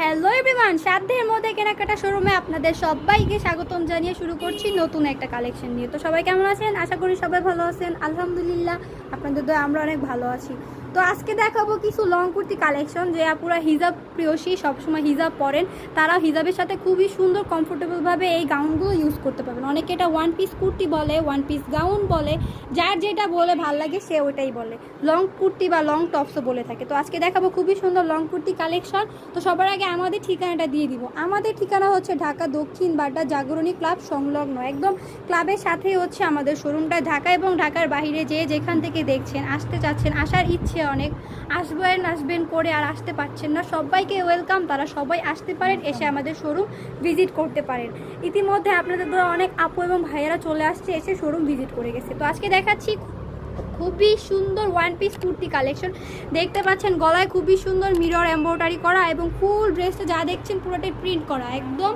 Hello everyone সাধ্যের মধ্যে কেনাকাটা শোরুমে আপনাদের সবাইকে স্বাগতম জানিয়ে শুরু করছি নতুন একটা কালেকশন নিয়ে। তো সবাই কেমন আছেন? আশা করি সবাই ভালো আছেন। আলহামদুলিল্লাহ, আপনাদের দয়া আমরা অনেক ভালো আছি। তো আজকে দেখাবো কিছু লং কুর্তি কালেকশন যে আপুরা হিজাব প্রিয়সী সবসময় হিজাব পরেন। তারা হিজাবের সাথে খুবই সুন্দর কমফোর্টেবলভাবে এই গাউনগুলো ইউজ করতে পারবেন। অনেকে এটা ওয়ান পিস কুর্তি বলে ওয়ান পিস গাউন বলে, যার যেটা বলে ভালো লাগে সে ওটাই বলে। লং কুর্তি বা লং টপসও বলে থাকে। তো আজকে দেখাবো খুবই সুন্দর লং কুর্তি কালেকশন তো সবার আগে আমাদের ঠিকানাটা দিয়ে দিব। আমাদের ঠিকানা হচ্ছে ঢাকা দক্ষিণ বাড্ডা জাগরণী ক্লাব, সংলগ্ন। একদম ক্লাবের সাথেই হচ্ছে আমাদের শোরুমটা ঢাকা এবং ঢাকার বাইরে যে যেখান থেকে দেখছেন, আসতে চাচ্ছেন, আসার ইচ্ছে অনেক আসবেন আসবেন করে আর আসতে পারছেন না। সবাইকে ওয়েলকাম তারা সবাই আসতে পারেন, এসে আমাদের শোরুম ভিজিট করতে পারেন। ইতিমধ্যে আপনাদের ধরো অনেক আপু এবং ভাইয়েরা চলে আসছে, এসে শোরুম ভিজিট করে গেছে। তো আজকে দেখাচ্ছি খুবই সুন্দর ওয়ান পিস কুর্তি কালেকশন দেখতে পাচ্ছেন, গলায় খুবই সুন্দর মিরর এম্ব্রয়ডারি করা এবং ফুল ড্রেসটা যা দেখছেন পুরোটাই প্রিন্ট করা। একদম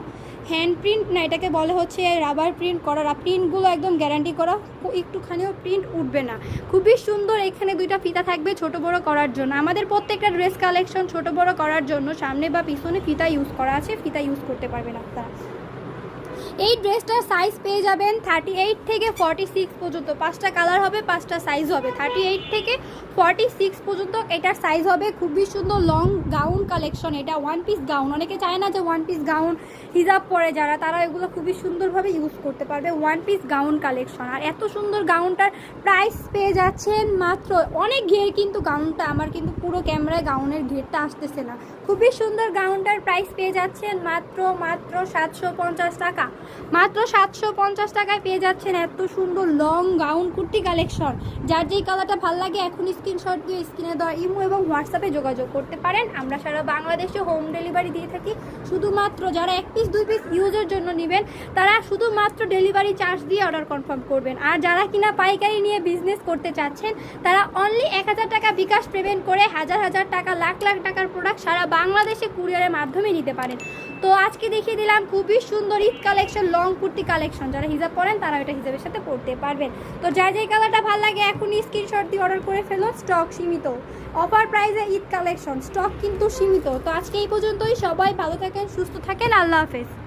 হ্যান্ড প্রিন্ট না, এটাকে বলে হচ্ছে রাবার প্রিন্ট করা। প্রিন্টগুলো একদম গ্যারান্টি করা একটুখানিও প্রিন্ট উঠবে না। খুবই সুন্দর, এখানে দুইটা ফিতা থাকবে ছোট বড় করার জন্য। আমাদের প্রত্যেকটা ড্রেস কালেকশন ছোট বড় করার জন্য, সামনে বা পিছনে ফিতা ইউজ করা আছে, ফিতা ইউজ করতে পারবেন আপনারা। এই ড্রেসটার সাইজ পেয়ে যাবেন থার্টি এইট থেকে ফর্টি সিক্স পর্যন্ত। পাঁচটা কালার হবে, পাঁচটা সাইজ হবে। থার্টি এইট থেকে ফর্টি সিক্স পর্যন্ত এটার সাইজ হবে। খুবই সুন্দর লং গাউন কালেকশন এটা ওয়ান পিস গাউন অনেকে চায় না যে ওয়ান পিস গাউন হিজাব পরে যারা, তারা এগুলো খুবই সুন্দরভাবে ইউজ করতে পারবে ওয়ান পিস গাউন কালেকশন আর এত সুন্দর গাউনটার প্রাইস পেয়ে যাচ্ছেন মাত্র, অনেক ঘের কিন্তু গাউনটা আমার কিন্তু পুরো ক্যামেরায় গাউনের ঘেরটা আসতেছে না। খুবই সুন্দর গাউনটার প্রাইস পেয়ে যাচ্ছেন মাত্র মাত্র সাতশো পঞ্চাশ টাকা। মাত্র সাতশো পঞ্চাশ টাকায় পেয়ে যাচ্ছেন এত সুন্দর লং গাউন কুর্তি কালেকশন যার যেই কালারটা ভালো লাগে এখন স্ক্রিনশট দিয়ে স্ক্রিনে দেওয়া ইমো এবং হোয়াটসঅ্যাপে যোগাযোগ করতে পারেন। আমরা সারা বাংলাদেশে হোম ডেলিভারি দিয়ে থাকি। শুধুমাত্র যারা এক পিস দুই পিস ইউজের জন্য নেবেন, তারা শুধুমাত্র ডেলিভারি চার্জ দিয়ে অর্ডার কনফার্ম করবেন। আর যারা কিনা পাইকারি নিয়ে বিজনেস করতে চাচ্ছেন, তারা অনলি এক হাজার টাকা বিকাশ পেমেন্ট করে হাজার হাজার টাকা, লাখ লাখ টাকার প্রোডাক্ট সারা বাংলাদেশে কুরিয়ারের মাধ্যমে নিতে পারেন। তো আজকে দেখিয়ে দিলাম খুবই সুন্দর Eid collection long kurti collection যারা হিজাব পরেন তারা ওইটা হিজাবের সাথে পরতে পারবেন। তো যার যেই কালারটা ভালো লাগে, এখনই স্ক্রিনশট দিয়ে অর্ডার করে ফেলো স্টক সীমিত। অফার প্রাইজে ঈদ কালেকশন স্টক কিন্তু সীমিত। তো আজকে এই পর্যন্তই, সবাই ভালো থাকেন, সুস্থ থাকেন, আল্লাহ হাফেজ।